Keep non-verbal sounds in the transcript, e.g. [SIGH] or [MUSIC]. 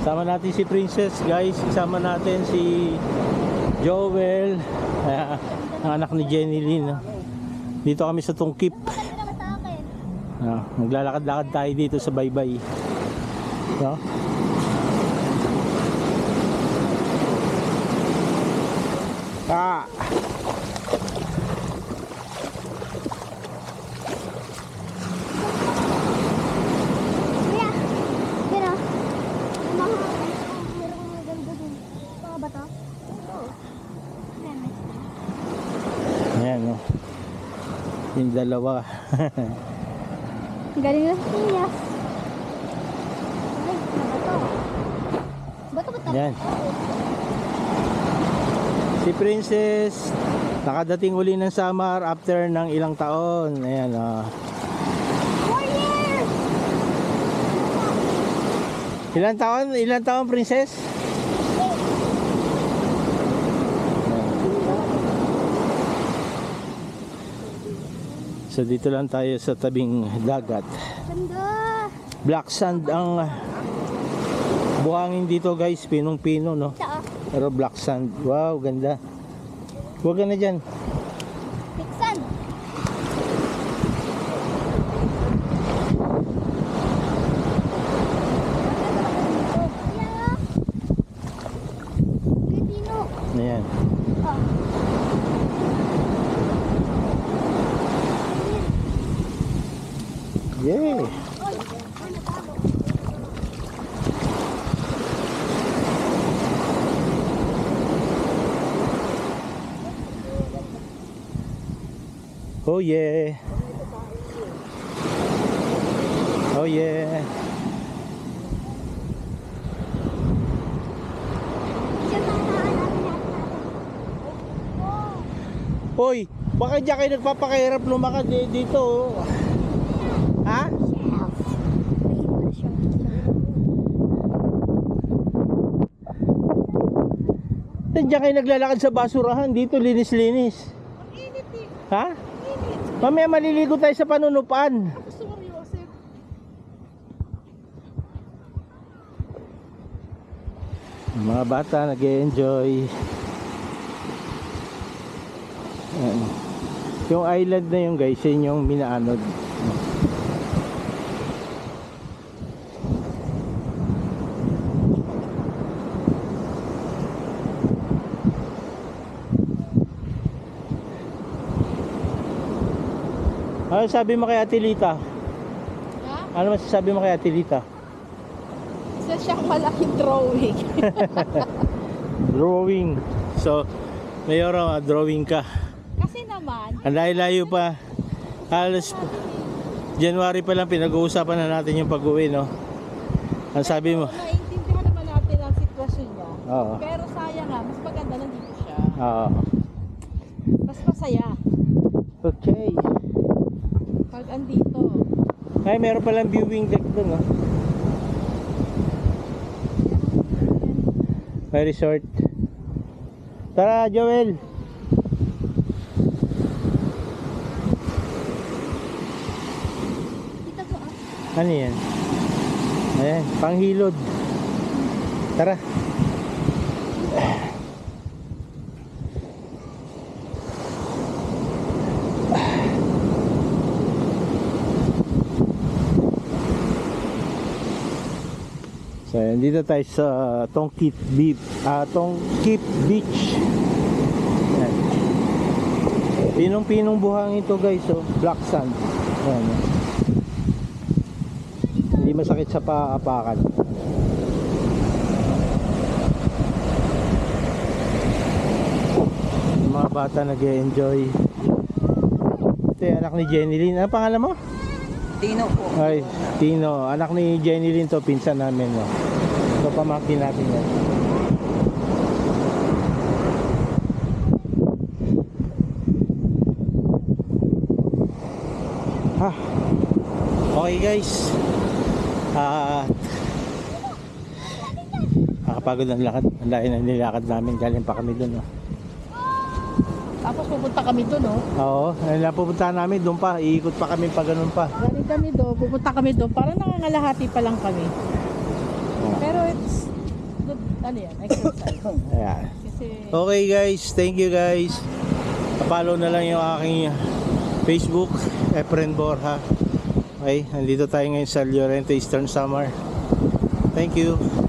Sama natin si Princess, guys. Isama natin si Joel, ah, [LAUGHS] ang anak ni Jenny Lynn. no? Dito kami sa Tungkip. Ah, maglalakad-lakad tayo dito sa baybay. No? Ah! Kuya, yun o. Yung mga, merong mga ganda dun. Mga ba to? Oo. Ayan, may- Ayan, no? Yung dalawa. Galing lang siyas. Ay, ano ba to? Bato ba to? Yan. si Princess, nakadating uli ng Samar after ng ilang taon. Ayan, ah. Four years! Ilang taon? Ilang taon, Princess? So dito lang tayo sa tabing dagat. Black sand ang buhangin dito guys, pinong-pino no. Pero black sand. Wow, ganda. Huwag ka na dyan. Pixan! Yan o. Pilipino. Ayan. Oh. Natalo. Oh yeah. Oh yeah. Oh. Hoy, baka diyan kayo nagpapakahirap lumakad eh, dito. Ha? Shelf. Ayun na siya. Diyan kayo naglalakad sa basurahan dito, linis-linis. Ha? Mamaya maliligo tayo sa panunupan. Mga bata nag-enjoy. Yung island na yung guys, yun yung minaanod. Ano sabi mo kay Ate Lita? Ha? Ano masasabi mo kay Ate Lita? Isa siyang malaking drawing. [LAUGHS] Drawing. So, Mayor, ah, drawing ka. Kasi naman, Ang layo-layo pa. Halos January pa lang pinag-uusapan na natin yung pag-uwi, no? Ang sabi mo? naiintindihan naman natin ang sitwasyon niya. Oo. Pero sayang nga, mas maganda nandito siya. Oo. Mas masaya Okay. Andito. Ay, meron palang viewing deck doon, no? May resort. Tara, Joel. Dito po ah. Ano yan? Ayan, panghilod. Tara. So, ayan, dito tayo sa Tongkit Beach, Tongkit Beach. Pinong-pinong buhang ito guys, oh, black sand. Ayan. oh. Hindi masakit sa paapakan. Mga bata nag enjoy Ito anak ni Jenny Lynn. Ano pangalan mo? Tino po. Ay, Tino. Anak ni Jenny Lynn to, pinsan namin. No? So, pamangkin natin yan. Ha. Okay guys. Ah. nakapagod ang lakad. Ang layo na nilakad namin. Galing pa kami doon. No? Tapos pupunta kami doon, no? Oh. Oo, eh, ayun lang pupunta namin doon pa. Iikot pa kami pa ganun pa. Galing kami doon, pupunta kami doon. Parang nangangalahati pa lang kami. Pero it's good, ano yan, exercise. [COUGHS] Ayan. Kasi... Okay guys, thank you guys. Follow na lang yung aking Facebook, Efren Borja. Okay, nandito tayo ngayon sa Llorente Eastern Summer. Thank you.